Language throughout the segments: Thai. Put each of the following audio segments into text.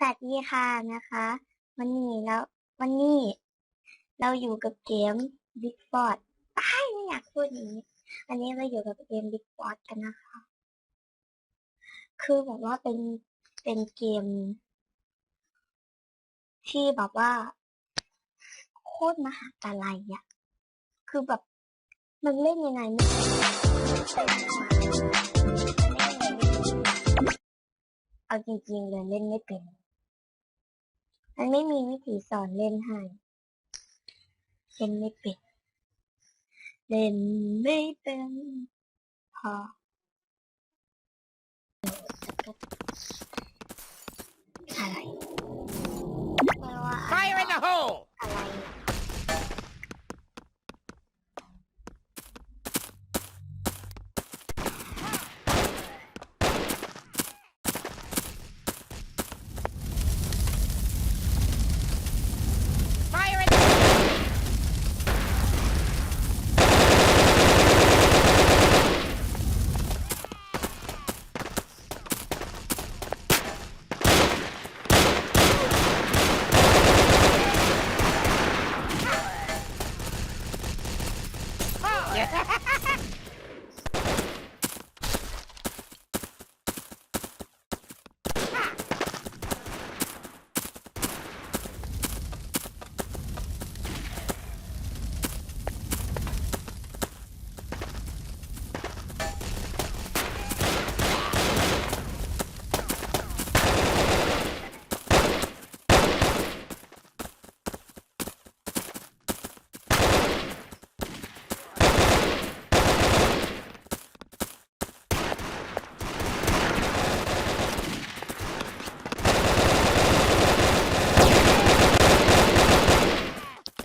สวัสดีค่ะนะคะ วันนี้แล้ววันนี้ เราอยู่กับเกม Big b o t ตายไม่อยากพูดอย่างนี้วันนี้เราอยู่กับเกม Big b o t กันนะคะ คือแบบว่าเป็นเป็นเกม ที่แบบว่า โคตรมหาอะไรอะคือแบบมันเล่นยังไงไม่รู้เอาจริงๆเลยเล่นไม่เป็น มันไม่มีวิธีสอนเล่นให้เล่นไม่เป็น เล่นไม่เป็น พอ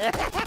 Ha ha ha!